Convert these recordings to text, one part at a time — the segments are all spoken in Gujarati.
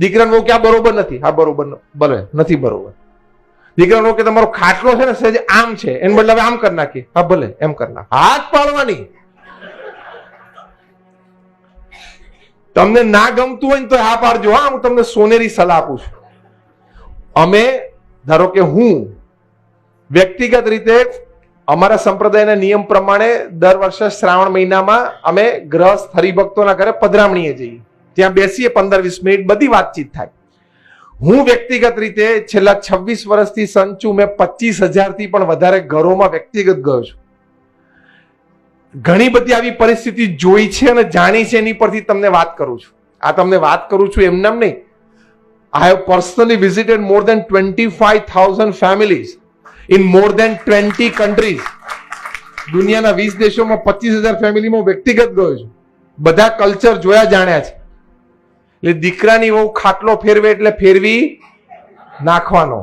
દીકરાનો કે આ બરોબર નથી. હા, બરોબર ભલે, નથી બરોબર. દીકરાનો કે તમારો ખાટલો છે ને સહેજ આમ છે, એને બદલે આમ કરી નાખી હા, ભલે, એમ કરી નાખ હાથ પાડવાની. તમને ના ગમતું હોય ને તો હા પાડજો. હા, હું તમને સોનેરી સલાહ આપું છું. અમે, ધારો કે હું, વ્યક્તિગત રીતે અમારા સંપ્રદાયના નિયમ પ્રમાણે દર વર્ષે શ્રાવણ મહિનામાં અમે ગ્રહસ્થ હરિભક્તોના ઘરે પધરામણીએ જઈએ. ત્યાં બેસીએ, પંદર વીસ મિનિટ બધી વાતચીત થાય. હું વ્યક્તિગત રીતે છેલ્લા છવ્વીસ વર્ષથી સંચુ, મેં પચીસ હજારથી પણ વધારે ઘરોમાં વ્યક્તિગત ગયો છું. ઘણી બધી આવી પરિસ્થિતિ જોઈ છે અને જાણી છે, એની પરથી તમને વાત કરું છું. આ તમને વાત કરું છું એમનામ નહીં. I have personally visited more than twenty five thousand families in more than twenty countries દુનિયાના વીસ દેશોમાં પચીસ હજાર ફેમિલીમાં વ્યક્તિગત ગયો છું. બધા કલ્ચર જોયા, જાણ્યા છે. એટલે દીકરાની વહુ ખાટલો ફેરવે એટલે ફેરવી નાખવાનો.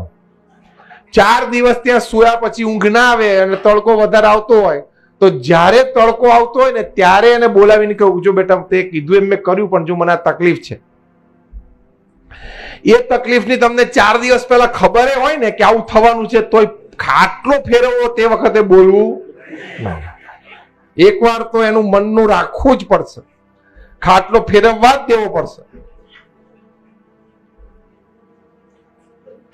ચાર દિવસ ત્યાં સૂયા પછી ઊંઘ ના આવે અને તડકો વધારે આવતો હોય, તો જ્યારે તડકો આવતો હોય ને ત્યારે એને બોલાવીને કહું જો બેટા તે કીધું, એમ મેં કર્યું, પણ જો મને આ તકલીફ છે. એ તકલીફની તમને ચાર દિવસ પહેલા ખબર હોય ને કે આવું થવાનું છે, તોય ખાટલો ફેરવવો તે વખતે બોલવું એકવાર તો એનું મનનું રાખવું જ પડશે. ખાટલો ફેરવવા જ દેવો પડશે.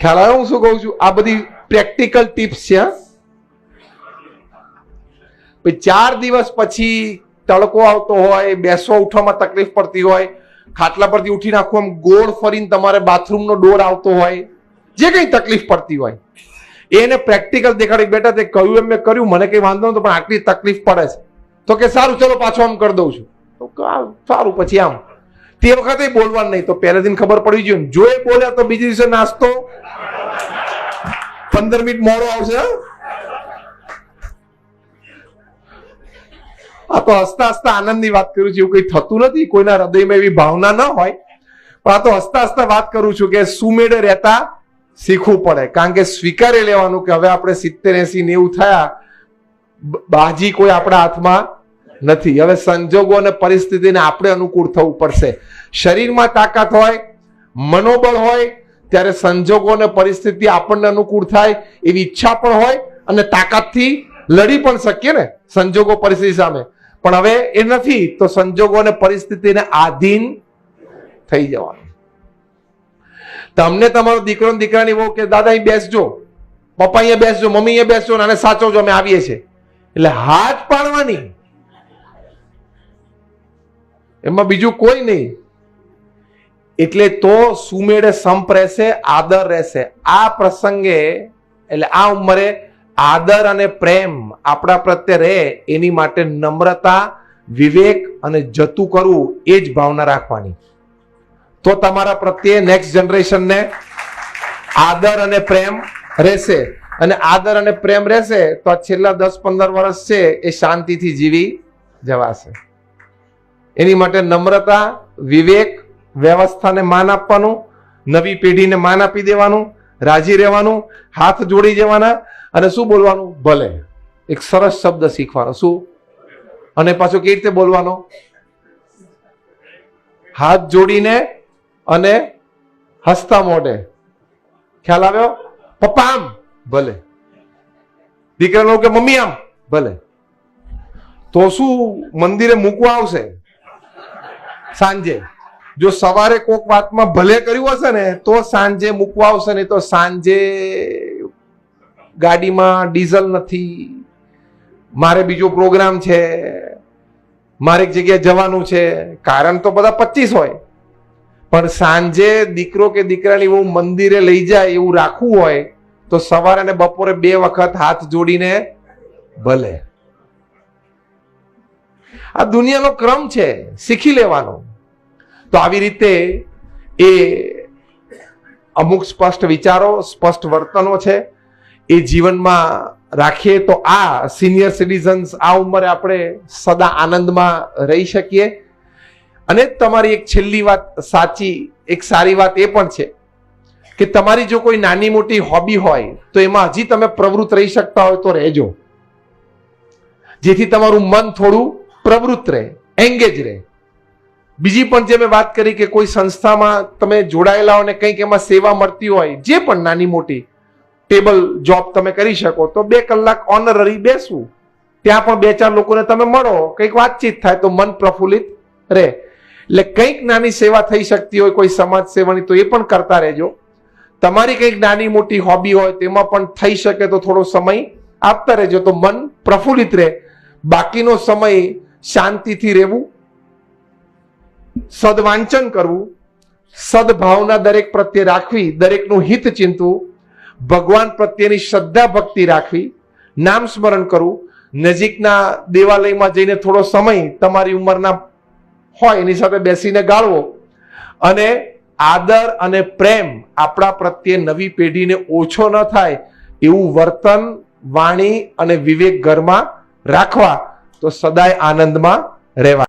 ખ્યાલ આવ્યો હું શું કહું છું? આ બધી પ્રેક્ટિકલ ટિપ્સ છે ચાર દિવસ પછી તડકો આવતો હોય બેસવા ઉઠવામાં તકલીફ પડતી હોય, ખાટલા પરથી ઉઠી નાખવું આમ ગોળ ફરીને તમારે બાથરૂમનો ડોર આવતો હોય, જે કંઈ તકલીફ પડતી હોય. એને પ્રેક્ટિકલ દેખાડી બેટા તે કહ્યું એમ મેં કર્યું, મને કંઈ વાંધો નતો પણ આટલી તકલીફ પડે છે. તો કે સારું, ચલો પાછો આમ કરી દઉં છું. તો સારું, પછી આમ. તે વખતે બોલવાનું નહીં, તો પહેલેથી ખબર પડી જોઈએ. જો એ બોલ્યા તો બીજી દિવસે નાસ્તો. પંદર મિનિટ મોડો આવશે આ તો હસતા હસતા આનંદની વાત કરું છું, એવું કઈ થતું નથી. કોઈના હૃદયમાં એવી ભાવના ન હોય. પણ આ તો હસતા હસતા વાત કરું છું કે સુમેળે રહેતા શીખવું પડે. કારણ કે સ્વીકારી લેવાનું કે હવે આપણે સિત્તેર એસી નેવું થયા. બાજી કોઈ આપણા હાથમાં નથી. હવે સંજોગો અને પરિસ્થિતિને આપણે અનુકૂળ થવું પડશે. શરીરમાં તાકાત હોય, મનોબળ હોય, ત્યારે સંજોગો અને પરિસ્થિતિ આપણને અનુકૂળ થાય એવી ઈચ્છા પણ હોય અને તાકાતથી લડી પણ શકીએ ને સંજોગો પરિસ્થિતિ સામે. પણ હવે એ નથી, તો સંજોગો અને પરિસ્થિતિને આધીન થઈ જવાનું. તમને તમારો દીકરો દીકરાની બહુ કે દાદા, અહીં બેસજો. પપ્પા અહીંયા બેસજો, મમ્મી અહીંયા બેસજો અને સાચવજો, અમે આવીએ છીએ. એટલે હાથ પાડવાની. એમાં બીજું કોઈ નહીં. એટલે તો સુમેળે સંપ રહેશે, આદર રહેશે. આ પ્રસંગે, એટલે આ ઉંમરે આદર અને પ્રેમ આપણા પ્રત્યે રહે, એની માટે નમ્રતા, વિવેક અને જતું કરવું, એ જ ભાવના રાખવાની. તો તમારા પ્રત્યે નેક્સ્ટ જનરેશનને આદર અને પ્રેમ રહેશે. અને આદર અને પ્રેમ રહેશે, તો આ છેલ્લા દસ પંદર વર્ષ છે, એ શાંતિથી જીવી જવાશે. એની માટે નમ્રતા, વિવેક વ્યવસ્થાને માન આપવાનું, નવી પેઢીને માન આપી દેવાનું, રાજી રહેવાનું, હાથ જોડી જવાના અને શું બોલવાનું? ભલે. એક સરસ શબ્દ શીખવાનો. શું? અને પાછો કેવી રીતે બોલવાનો? હાથ જોડીને અને હસતા મોઢે. ખ્યાલ આવ્યો? પપ્પા આમ. ભલે. દીકરાનો કે મમ્મી આમ. ભલે. તો શું મંદિરે મૂકવા આવશે? સાંજે. જો સવારે કોક વાતમાં ભલે કર્યું હશે ને, તો સાંજે મૂકવા આવશે ને તો સાંજે ગાડીમાં ડીઝલ નથી. મારે બીજો પ્રોગ્રામ છે, મારે એક જગ્યાએ જવાનું છે. કારણ તો બધા પચીસ હોય. પણ સાંજે દીકરો કે દીકરાની બહુ મંદિરે લઈ જાય એવું રાખવું હોય, તો સવારે અને બપોરે બે વખત હાથ જોડીને ભલે. આ દુનિયાનો ક્રમ છે, શીખી લેવાનો. તો આવી રીતે એ અમુક સ્પષ્ટ વિચારો, સ્પષ્ટ વર્તનો છે. એ જીવનમાં રાખીએ તો આ સિનિયર સિટીઝન્સ આ ઉંમરે આપણે સદા આનંદમાં રહી શકીએ. અને તમારી એક છેલ્લી વાત, સાચી, એક સારી વાત એ પણ છે કે તમારી જો કોઈ નાની મોટી હોબી હોય, તો એમાં હજી તમે પ્રવૃત્ત રહી શકતા હોય તો રહેજો. જેથી તમારું મન થોડું પ્રવૃત્ત રહે એંગેજ રહે. બીજી પણ જે મેં વાત કરી કે કોઈ સંસ્થામાં તમે જોડાયેલા હોય ને કંઈક એમાં સેવા મળતી હોય, જે પણ નાની મોટી ટેબલ જોબ તમે કરી શકો, તો બે કલાક ઓનરરી બેસવું. ત્યાં પણ બે ચાર લોકોને તમે મળો, કંઈક વાતચીત થાય તો મન પ્રફુલ્લિત રહે. એટલે કંઈક નાની સેવા થઈ શકતી હોય, કોઈ સમાજ સેવાની, તો એ પણ કરતા રહેજો. તમારી કંઈક નાની મોટી હોબી હોય, તેમાં પણ થઈ શકે તો થોડો સમય આપતા રહેજો, તો મન પ્રફુલ્લિત રહે. બાકીનો સમય શાંતિથી રહેવું સદવાંચન કરવું, સદભાવના દરેક પ્રત્યે રાખવી, દરેકનું હિત ચિંતવું, ભગવાન પ્રત્યેની શ્રદ્ધા ભક્તિ રાખવી, નામ સ્મરણ કરવું, નજીકના દેવાલયમાં જઈને થોડો સમય તમારી ઉંમરના હોય એની સાથે બેસીને ગાળવો અને આદર અને પ્રેમ આપણા પ્રત્યે નવી પેઢીને ઓછો ન થાય એવું વર્તન, વાણી અને વિવેક ઘરમાં રાખવા તો સદાય આનંદમાં રહેવા.